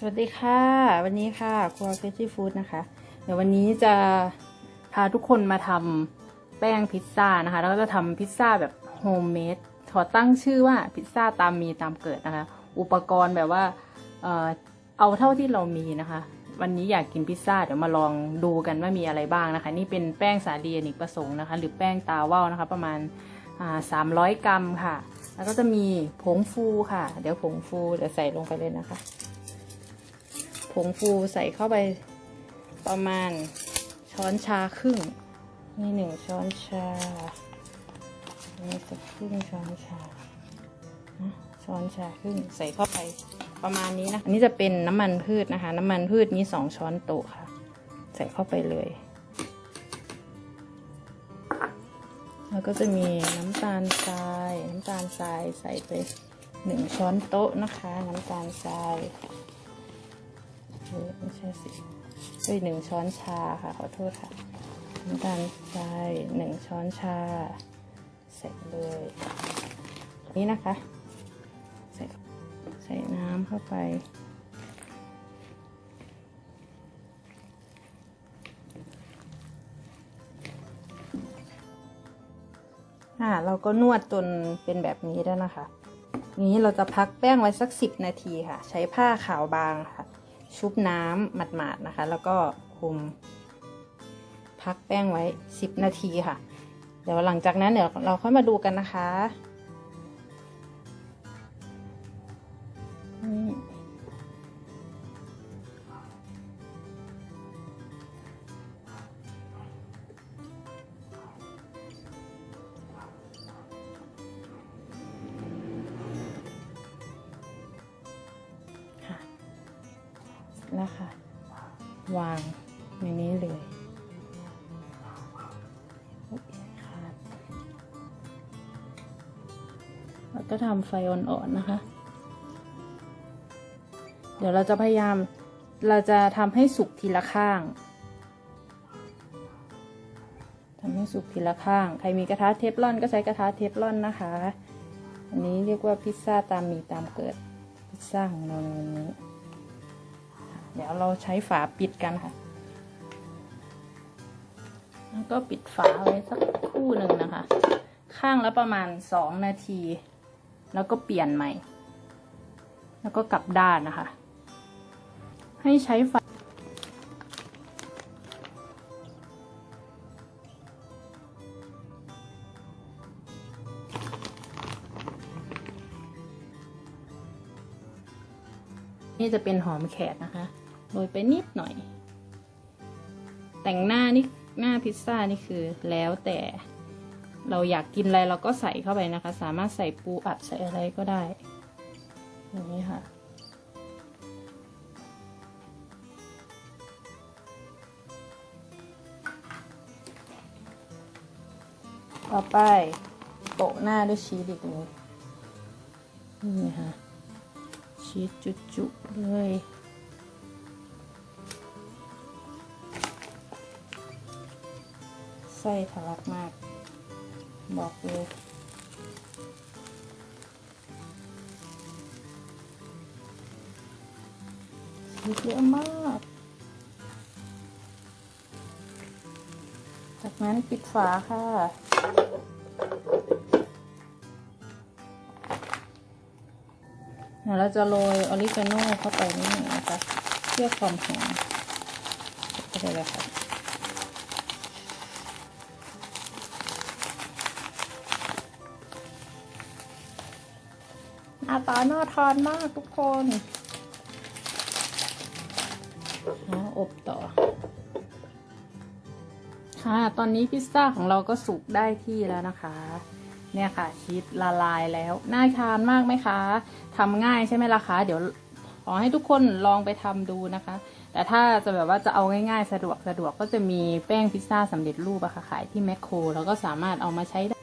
สวัสดีค่ะ วันนี้ค่ะครัวเฟชชี่ฟู้ดนะคะ เดี๋ยววันนี้จะพาทุกคนมาทำแป้งพิซซ่านะคะ แล้วก็จะทำพิซซ่าแบบโฮมเมดขอตั้งชื่อว่าพิซซ่าตามมีตามเกิดนะคะ อุปกรณ์แบบว่าเอ่อเอาเท่าที่เรามีนะคะ วันนี้อยากกินพิซซ่าเดี๋ยวมาลองดูกันว่ามีอะไรบ้างนะคะ นี่เป็นแป้งสาลีอเนกประสงค์นะคะ หรือแป้งตาว่าวนะคะ ประมาณสามร้อยกรัมค่ะ แล้วก็จะมีผงฟูค่ะ เดี๋ยวผงฟูเดี๋ยวใส่ลงไปเลยนะคะ งฟูใส่เข้าไปประมาณช้อนชาครึ่ง นี่หนึ่งช้อนชา นี่สักครึ่งช้อนชาช้อนชาครึ่งใส่เข้าไปประมาณนี้นะอันนี้จะเป็นน้ำมันพืชนะคะ น้ำมันพืชนี้สองช้อนโต๊ะค่ะ ใส่เข้าไปเลย แล้วก็จะมีน้ำตาลทราย น้ำตาลทรายใส่ไปหนึ่งช้อนโต๊ะนะคะ น้ำตาลทราย ไม่ใช่สิเอ้ยหนึ่งช้อนชาค่ะ ขอโทษค่ะน้ำตาลทรายหนึ่งช้อนชา ใส่เลยนี่นะคะ ใส่ใส่น้ำเข้าไปอ่าเราก็นวดจนเป็นแบบนี้แล้วนะคะ นี้เราจะพักแป้งไว้สักสิบนาทีค่ะ ใช้ผ้าขาวบางค่ะ ชุบน้ำหมาดๆนะคะ แล้วก็คุมพักแป้งไว้สิบนาทีค่ะ เดี๋ยวหลังจากนั้นเดี๋ยวเราค่อยมาดูกันนะคะ นะคะ วางในนี้เลยแล้วก็ทำไฟอ่อนๆนะคะ เดี๋ยวเราจะพยายาม เราจะทำให้สุกทีละข้างทำให้สุกทีละข้าง ใครมีกระทะเทฟลอนก็ใช้กระทะเทฟลอนนะคะ อันนี้เรียกว่าพิซซ่าตามมีตามเกิด พิซซ่าของเราในวันนี้ เดี๋ยวเราใช้ฝาปิดกันค่ะ แล้วก็ปิดฝาไว้สักคู่หนึ่งนะคะ ข้างละประมาณสองนาที แล้วก็เปลี่ยนใหม่ แล้วก็กลับด้านนะคะ ให้ใช้ไฟนี่จะเป็นหอมแขกนะคะ โรยไปนิดหน่อย แต่งหน้านี่หน้าพิซซ่านี่คือแล้วแต่เราอยากกินอะไรเราก็ใส่เข้าไปนะคะ สามารถใส่ปูอัดใส่อะไรก็ได้อย่างนี้ค่ะต่อไปโปะหน้าด้วยชีสอีกนิดนี่ค่ะชีสจุๆเลย ส้ทะลักมาก บอกเลยเยอะมาก จากนั้นปิดฝาค่ะเดี๋ยวเราจะโรยออริกาโน่เข้าไปนิดหนึ่งนะคะ เพื่อความหอมเข้าไปเลยค่ะ หน้าตาน่าทานมากทุกคนแล้วอบต่อ ค่ะ ตอนนี้พิซซ่าของเราก็สุกได้ที่แล้วนะคะ เนี่ยค่ะชีสละลายแล้ว น่าทานมากไหมคะทำง่ายใช่ไหมล่ะคะ เดี๋ยวขอให้ทุกคนลองไปทำดูนะคะ แต่ถ้าจะแบบว่าจะเอาง่ายๆ สะดวกสะดวกก็จะมีแป้งพิซซ่าสำเร็จรูปอะค่ะขายที่แมคโคร แล้วก็สามารถเอามาใช้ได้